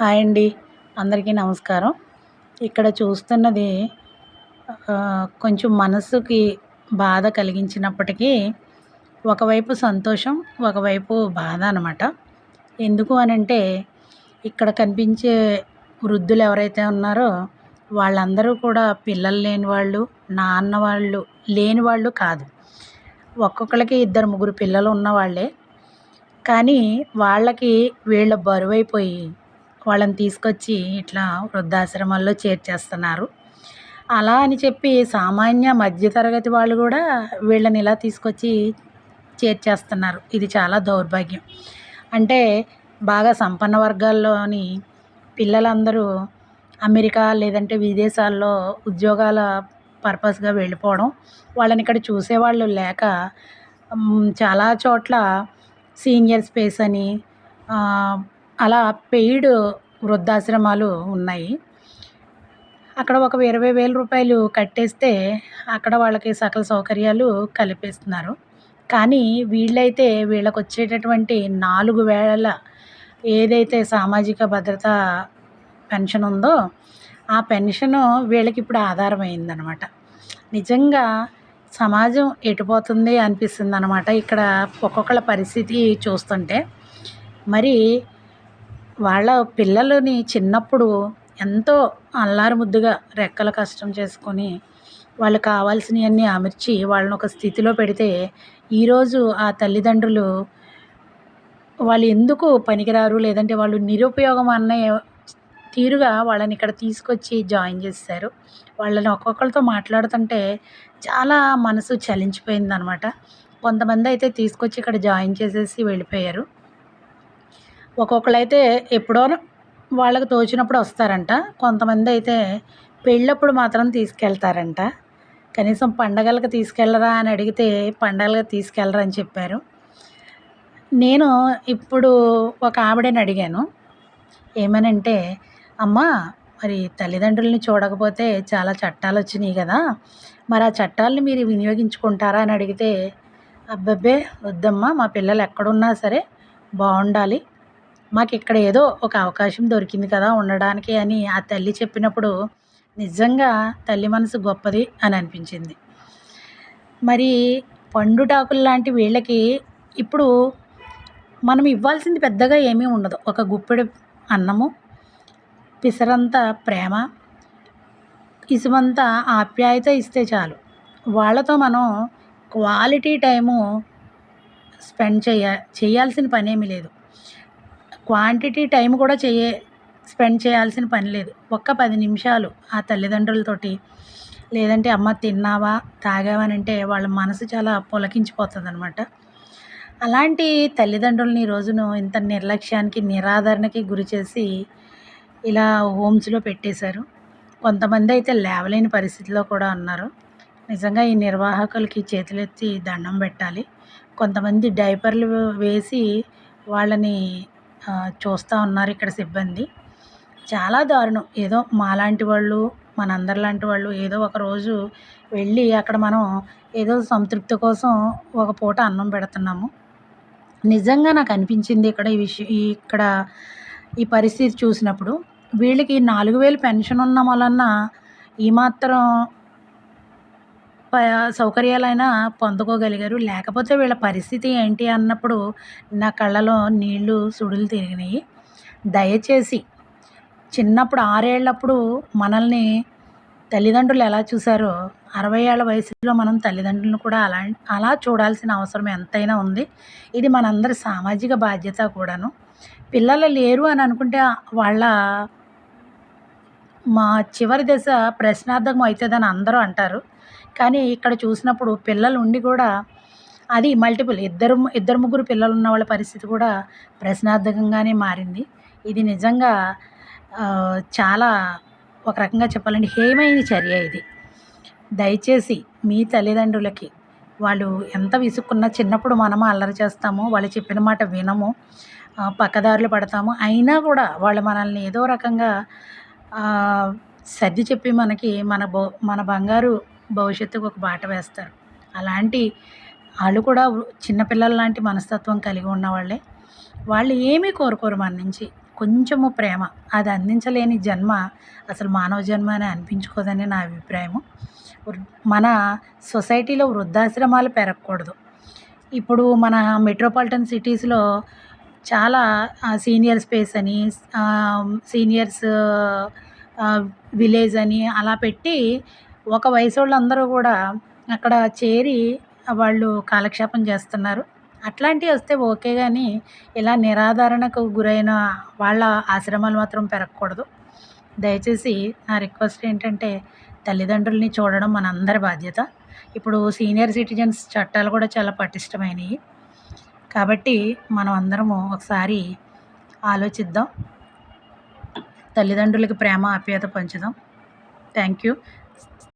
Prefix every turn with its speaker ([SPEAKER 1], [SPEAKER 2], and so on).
[SPEAKER 1] Hi అండి. అందరికీ నమస్కారం. ఇక్కడ చూస్తున్నది కొంచెం మనసుకి బాధ కలిగించినప్పటికీ ఒకవైపు సంతోషం ఒకవైపు బాధ అనమాట ఎందుకు అని అంటే ఇక్కడ కనిపించే వృద్ధులు ఎవరైతే ఉన్నారో వాళ్ళందరూ కూడా పిల్లలు లేని వాళ్ళు నాన్న వాళ్ళు లేని వాళ్ళు కాదు. ఒక్కొక్కరికి ఇద్దరు ముగ్గురు పిల్లలు ఉన్నవాళ్ళే కానీ వాళ్ళకి వీళ్ళ బరువైపోయి వాళ్ళని తీసుకొచ్చి ఇట్లా వృద్ధాశ్రమాల్లో చేర్చేస్తున్నారు. అలా అని చెప్పి సామాన్య మధ్యతరగతి వాళ్ళు కూడా వీళ్ళని ఇలా తీసుకొచ్చి చేర్చేస్తున్నారు. ఇది చాలా దౌర్భాగ్యం. అంటే బాగా సంపన్న వర్గాల్లోని పిల్లలందరూ అమెరికా లేదంటే విదేశాల్లో ఉద్యోగాల పర్పస్గా వెళ్ళిపోవడం వాళ్ళని ఇక్కడ చూసేవాళ్ళు లేక చాలా చోట్ల సీనియర్ స్పేస్ అని అలా పెయిడ్ వృద్ధాశ్రమాలు ఉన్నాయి. అక్కడ ఒక ఇరవై వేల రూపాయలు కట్టేస్తే అక్కడ వాళ్ళకి సకల సౌకర్యాలు కల్పిస్తున్నారు. కానీ వీళ్ళైతే వీళ్ళకి వచ్చేటటువంటి నాలుగు వేల ఏదైతే సామాజిక భద్రత పెన్షన్ ఉందో ఆ పెన్షన్ వీళ్ళకి ఇప్పుడు ఆధారమైందనమాట. నిజంగా సమాజం ఎటుపోతుంది అనిపిస్తుంది అనమాట ఇక్కడ ఒక్కొక్కళ్ళ పరిస్థితి చూస్తుంటే. మరి వాళ్ళ పిల్లలని చిన్నప్పుడు ఎంతో అల్లారు ముద్దుగా రెక్కల కష్టం చేసుకొని వాళ్ళు కావాల్సినవన్నీ అమర్చి వాళ్ళని ఒక స్థితిలో పెడితే ఈరోజు ఆ తల్లిదండ్రులు వాళ్ళు ఎందుకు పనికిరారు? లేదంటే వాళ్ళు నిరుపయోగం అన్న తీరుగా వాళ్ళని ఇక్కడ తీసుకొచ్చి జాయిన్ చేశారు. వాళ్ళని ఒక్కొక్కరితో మాట్లాడుతుంటే చాలా మనసు చలించిపోయింది అనమాట కొంతమంది అయితే తీసుకొచ్చి ఇక్కడ జాయిన్ చేసేసి వెళ్ళిపోయారు. ఒక్కొక్కళ్ళైతే ఎప్పుడో వాళ్ళకి తోచినప్పుడు వస్తారంట. కొంతమంది అయితే పెళ్ళప్పుడు మాత్రం తీసుకెళ్తారంట. కనీసం పండగలకు తీసుకెళ్ళరా అని అడిగితే పండగలకు తీసుకెళ్ళరా అని చెప్పారు. నేను ఇప్పుడు ఒక ఆవిడని అడిగాను. ఏమనంటే అమ్మా మరి తల్లిదండ్రుల్ని చూడకపోతే చాలా చట్టాలు వచ్చినాయి కదా. మరి ఆ చట్టాలని మీరు వినియోగించుకుంటారా? అని అడిగితే అబ్బబ్బే వద్దమ్మా మా పిల్లలు ఎక్కడున్నా సరే బాగుండాలి. మాకు ఇక్కడ ఏదో ఒక అవకాశం దొరికింది కదా ఉండడానికి అని ఆ తల్లి చెప్పినప్పుడు నిజంగా తల్లి మనసు గొప్పది అని అనిపించింది. మరి పండుటాకులు లాంటి వీళ్ళకి ఇప్పుడు మనం ఇవ్వాల్సింది పెద్దగా ఏమీ ఉండదు. ఒక గుప్పెడు అన్నము పిసరంత ప్రేమ ఇసుమంత ఆప్యాయత ఇస్తే చాలు. వాళ్ళతో మనం క్వాలిటీ టైము స్పెండ్ చేయ చేయాల్సిన పనేమీ లేదు. క్వాంటిటీ టైం కూడా చేయ స్పెండ్ చేయాల్సిన పని లేదు. ఒక్క పది నిమిషాలు ఆ తల్లిదండ్రులతోటి లేదంటే అమ్మ తిన్నావా తాగావా అని అంటే వాళ్ళ మనసు చాలా పులకించిపోతుంది అనమాట అలాంటి తల్లిదండ్రులని రోజును ఇంత నిర్లక్ష్యానికి నిరాదరణకి గురి చేసి ఇలా హోమ్స్లో పెట్టేశారు. కొంతమంది అయితే లేవలేని పరిస్థితిలో కూడా ఉన్నారు. నిజంగా ఈ నిర్వాహకులకి చేతులెత్తి దండం పెట్టాలి. కొంతమంది డైపర్లు వేసి వాళ్ళని చూస్తూ ఉన్నారు ఇక్కడ సిబ్బంది. చాలా దారుణం. ఏదో మాలాంటి వాళ్ళు మనందరిలాంటి వాళ్ళు ఏదో ఒక రోజు వెళ్ళి అక్కడ మనం ఏదో సంతృప్తి కోసం ఒక పూట అన్నం పెడుతున్నాము. నిజంగా నాకు అనిపించింది ఇక్కడ ఈ విషయం ఇక్కడ ఈ పరిస్థితి చూసినప్పుడు. వీళ్ళకి నాలుగు వేలు పెన్షన్ ఉన్న వలన ఈ మాత్రం సౌకర్యాలైనా పొందుకోగలిగారు. లేకపోతే వీళ్ళ పరిస్థితి ఏంటి అన్నప్పుడు నా కళ్ళలో నీళ్ళు సుడులు తిరిగినాయి. దయచేసి చిన్నప్పుడు ఆరేళ్ళప్పుడు మనల్ని తల్లిదండ్రులు ఎలా చూశారో అరవై ఏళ్ళ వయసులో మనం తల్లిదండ్రులను కూడా అలా అలా చూడాల్సిన అవసరం ఎంతైనా ఉంది. ఇది మనందరి సామాజిక బాధ్యత కూడాను. పిల్లలు లేరు అని అనుకుంటే వాళ్ళ మా చివరి దశ ప్రశ్నార్థకం అవుతుందని అందరూ అంటారు. కానీ ఇక్కడ చూసినప్పుడు పిల్లలు ఉండి కూడా అది మల్టిపుల్ ఇద్దరు ఇద్దరు ముగ్గురు పిల్లలు ఉన్న వాళ్ళ పరిస్థితి కూడా ప్రశ్నార్థకంగానే మారింది. ఇది నిజంగా చాలా ఒక రకంగా చెప్పాలంటే హేమైన చర్య ఇది. దయచేసి మీ తల్లిదండ్రులకి వాళ్ళు ఎంత విసుక్కున్నా చిన్నప్పుడు మనము అల్లరి చేస్తాము వాళ్ళు చెప్పిన మాట వినము పక్కదారులు పడతాము అయినా కూడా వాళ్ళు మనల్ని ఏదో రకంగా సర్ది చెప్పి మనకి మన బో మన బంగారు భవిష్యత్తుకు ఒక బాట వేస్తారు. అలాంటి వాళ్ళు కూడా చిన్నపిల్లల లాంటి మనస్తత్వం కలిగి ఉన్నవాళ్ళే వాళ్ళు. ఏమీ కోరుకోరు మన నుంచి. కొంచెము ప్రేమ. అది అందించలేని జన్మ అసలు మానవ జన్మ అని అనిపించుకోదని నా అభిప్రాయము. మన సొసైటీలో వృద్ధాశ్రమాలు పెరగకూడదు. ఇప్పుడు మన మెట్రోపాలిటన్ సిటీస్లో చాలా సీనియర్ స్పేస్ అని సీనియర్స్ విలేజ్ అని అలా పెట్టి ఒక వయసు వాళ్ళందరూ కూడా అక్కడ చేరి వాళ్ళు కాలక్షేపం చేస్తున్నారు. అట్లాంటివి వస్తే ఓకే కానీ ఇలా నిరాధారణకు గురైన వాళ్ళ ఆశ్రమాలు మాత్రం పెరగకూడదు. దయచేసి నా రిక్వెస్ట్ ఏంటంటే తల్లిదండ్రుల్ని చూడడం మనందరి బాధ్యత. ఇప్పుడు సీనియర్ సిటిజన్స్ చట్టాలు కూడా చాలా పటిష్టమైనవి కాబట్టి మనం అందరము ఒకసారి ఆలోచిద్దాం. తల్లిదండ్రులకి ప్రేమ ఆప్యాయత పంచుదాం. Thank you.